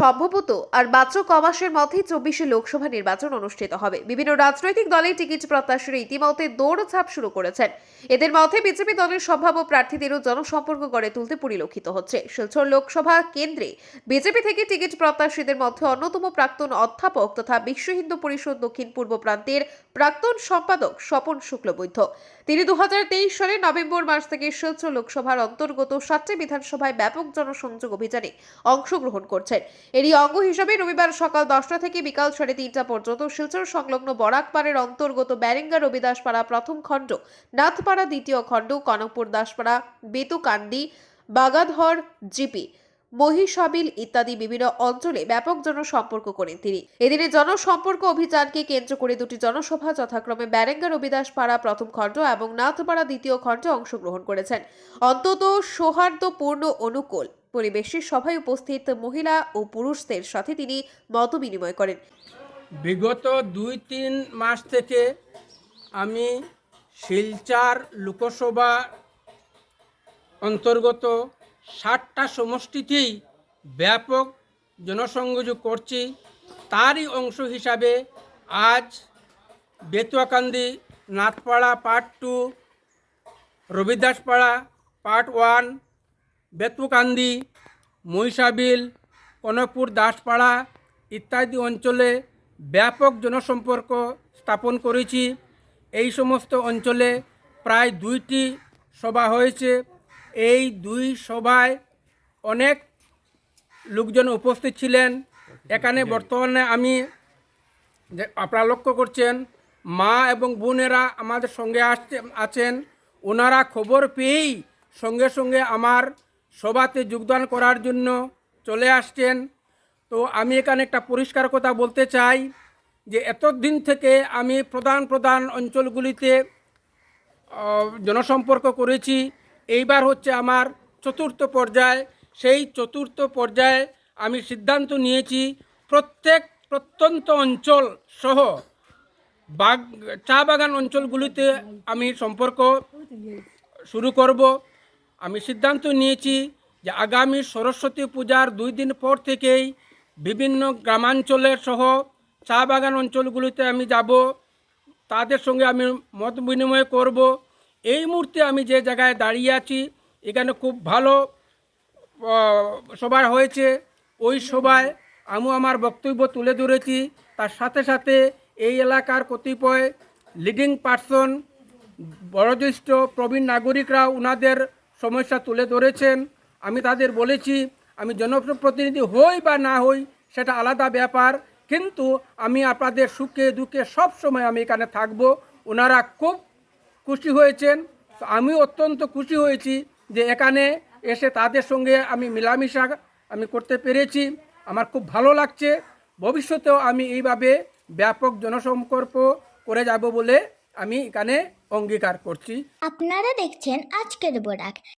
সম্ভবত আর মাত্র কমাসের মধ্যেই চব্বিশে লোকসভা নির্বাচন অনুষ্ঠিত হবে। বিভিন্ন রাজনৈতিক দলের টিকিট প্রত্যাশীরা ইতিমধ্যে দৌড়ঝাঁপ শুরু করেছেন। এদের মধ্যে বিজেপি দলের সম্ভাব্য প্রার্থীদেরও জনসম্পর্ক গড়ে তুলতে পরিলক্ষিত হচ্ছে। শিলচর লোকসভা কেন্দ্রে বিজেপি থেকে টিকিট প্রত্যাশীদের মধ্যে অন্যতম প্রাক্তন অধ্যাপক তথা বিশ্ব হিন্দু পরিষদ দক্ষিণ পূর্ব প্রান্তের প্রাক্তন সম্পাদক স্বপন শুক্লবৈদ্য। তিনি দু হাজার তেইশ সালের নভেম্বর মাস থেকে শিলচর লোকসভার অন্তর্গত সাতটি বিধানসভায় ব্যাপক জনসংযোগ অভিযানে অংশগ্রহণ করছেন। এরই অঙ্গ হিসাবে রবিবার সকাল দশটা থেকে বিকাল সাড়ে তিনটা পর্যন্ত শিলচর সংলগ্ন বরাকপাড়ের অন্তর্গত ব্যারেঙ্গা রবিদাসপাড়া প্রথম খণ্ড, নাথপাড়া দ্বিতীয় খণ্ড, কনকপুর দাসপাড়া, বেতুকান্দি, বাগাধর, জিপি মহিষাবিল ইত্যাদি বিভিন্ন অঞ্চলে ব্যাপক জনসম্পর্ক করেন তিনি। এদিনে জনসম্পর্ক অভিযানকে কেন্দ্র করে দুটি জনসভা যথাক্রমে ব্যারেঙ্গা রবিদাসপাড়া প্রথম খণ্ড এবং নাথপাড়া দ্বিতীয় খণ্ডে অংশগ্রহণ করেছেন। অন্তত সৌহার্দ্যপূর্ণ অনুকূল পরিবেশের সভায় উপস্থিত মহিলা ও পুরুষদের সাথে তিনি মত বিনিময় করেন। বিগত দুই তিন মাস থেকে আমি শিলচার লোকসভা অন্তর্গত ষাটটা সমষ্টিতেই ব্যাপক জনসংযোগ করছি। তারই অংশ হিসাবে আজ Betuakandi, Nathpara part two, Rabidaspara part one Betukandi Mohishabil, Kanakpur, Daspara ইত্যাদি অঞ্চলে ব্যাপক জনসম্পর্ক স্থাপন করেছি। এই সমস্ত অঞ্চলে প্রায় দুইটি সভা হয়েছে। এই দুই সভায় অনেক লোকজন উপস্থিত ছিলেন। এখানে বর্তমানে আমি আপনারা লক্ষ্য করছেন, মা এবং বোনেরা আমাদের সঙ্গে আসছে, আছেন। ওনারা খবর পেয়েই সঙ্গে সঙ্গে আমার সভাতে যোগদান করার জন্য চলে আসছেন। তো আমি এখানে একটা পরিষ্কার কথা বলতে চাই যে এতদিন থেকে আমি প্রধান প্রধান অঞ্চলগুলিতে জনসম্পর্ক করেছি। এইবার হচ্ছে আমার চতুর্থ পর্যায়। সেই চতুর্থ পর্যায়ে আমি সিদ্ধান্ত নিয়েছি প্রত্যেক প্রত্যন্ত অঞ্চল সহ বাগ, চা বাগান অঞ্চলগুলিতে আমি সম্পর্ক শুরু করব। আমি সিদ্ধান্ত নিয়েছি যে আগামী সরস্বতী পূজার দুই দিন পর থেকেই বিভিন্ন গ্রামাঞ্চলের সহ চা বাগান অঞ্চলগুলিতে আমি যাব। তাদের সঙ্গে আমি মত বিনিময় করব। এই মুহূর্তে আমি যে জায়গায় দাঁড়িয়ে আছি, এখানে খুব ভালো সভা হয়েছে। ওই সভায় আমি আমার বক্তব্য তুলে ধরেছি। তার সাথে সাথে এই এলাকার কতিপয় লিডিং পার্সন বয়োজ্যেষ্ঠ প্রবীণ নাগরিকরা ওনাদের সমস্যা তুলে ধরেছেন। আমি তাদের বলেছি, আমি জনপ্রতিনিধি হই বা না হই, সেটা আলাদা ব্যাপার। কিন্তু আমি আপনাদের সুখে দুঃখে সব সময় আমি এখানে থাকব। ওনারা খুব খুশি হয়েছেন। আমি অত্যন্ত খুশি হয়েছি যে এখানে এসে তাদের সঙ্গে আমি মেলামেশা আমি করতে পেরেছি। আমার খুব ভালো লাগছে। ভবিষ্যতেও আমি এইভাবে ব্যাপক জনসম্পর্ক করে যাব বলে আমি এখানে অঙ্গীকার করছি। আপনারা দেখছেন আজকের বোরাক।